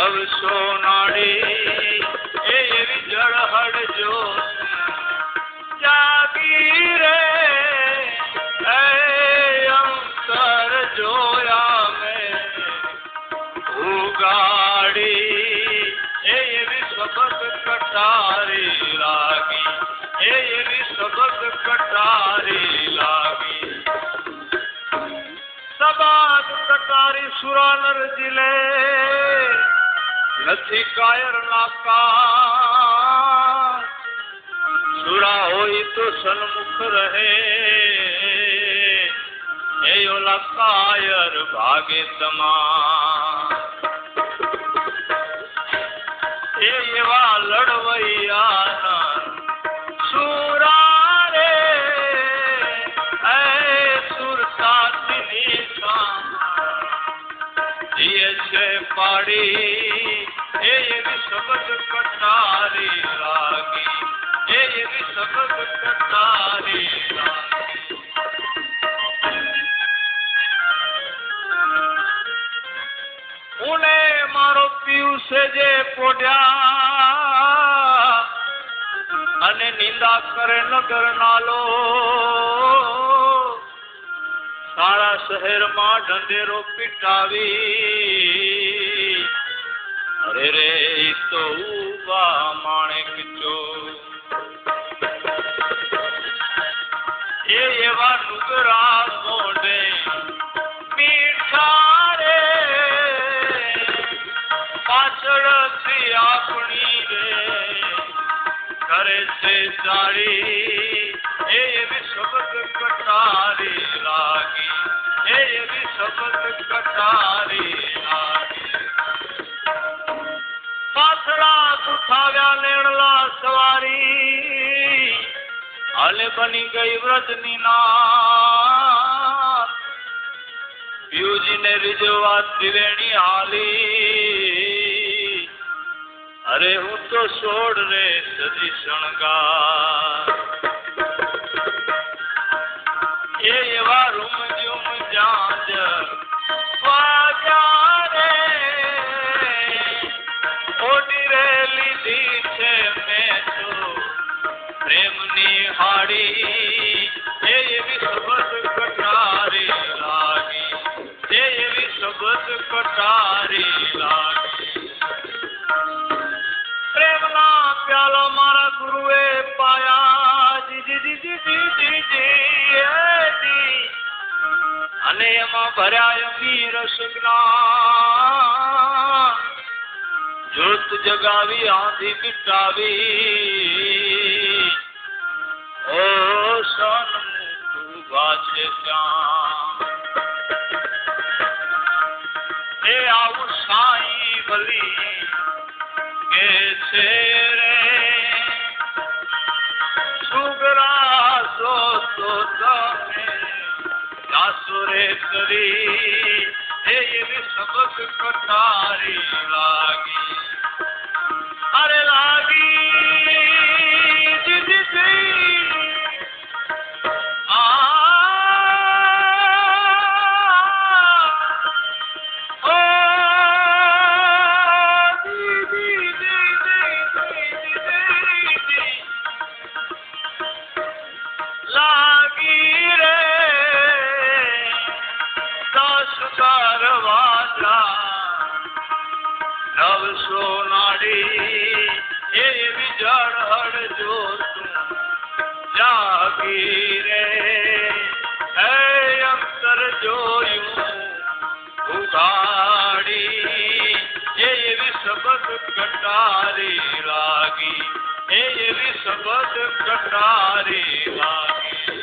નવસો નાડી એ એવી જળહળ જો જાગી રે એ અંતર જોયા મેં ઉગાડી એ એવી શબદ કટારી લાગી એ એવી શબદ કટારી લાગી સબાદ કટારી સુરાનર જિલે નથી કાયર નાકા સુરા હોય તો સન્મુખ રહે. એ ઓલા કાયર ભાગે તમા એ એવા લડવૈયા સુરા રે. એ સુર સાથની જીએ છે પાડી એ એવી શબ્દ કટારી લાગી. એ એવી શબ્દ કટારી ઉને મારો પિયુષે જે પોઢ્યા અને નિંદા કરે નગર નાલો. સારા શહેરમાં ઢંઢેરો પીટાવી અરે રે, તો ઊભા માણેક ચો એ એવા નુગરા મોઢે મીઠા રે. પાછળથી આપણી રે. કરે છે સારી એ એવી શબ્દ કટારી લાગી. એ એવી શબ્દ કટારી લાગી. ઉઠાવ્યા નેણલા સવારી. હાલે બની ગઈ વ્રજની ના પિયુજીને રીઝવા ત્રિવેણી હાલી. અરે હું તો છોડ રે સજી શણગાર. એ એવા રૂમ જુમ જાજ પ્રેમની હાડી એ એવી સબદ કટારી લાગી એ એવી સબદ કટારી લાગી. પ્રેમના પ્યાલો મારા ગુરુએ પાયા જી જી જી જી જી જી જી જી. અને એમાં ભર્યા અમીર સગના જ્યોત જગાવી, આંધી મિટાવી ઓ સન્મુખ છે એ આવું સાઈ બલી કે છે રે સુગરા સો તો તમે કરી એ એવી શબ્દ કટારી લાગી જળહળ જોતું જાગી રે હે અંતર જોયું ઉઘાડી એ એવી શબ્દ કટારી લાગી એ એવી શબ્દ કટારી લાગી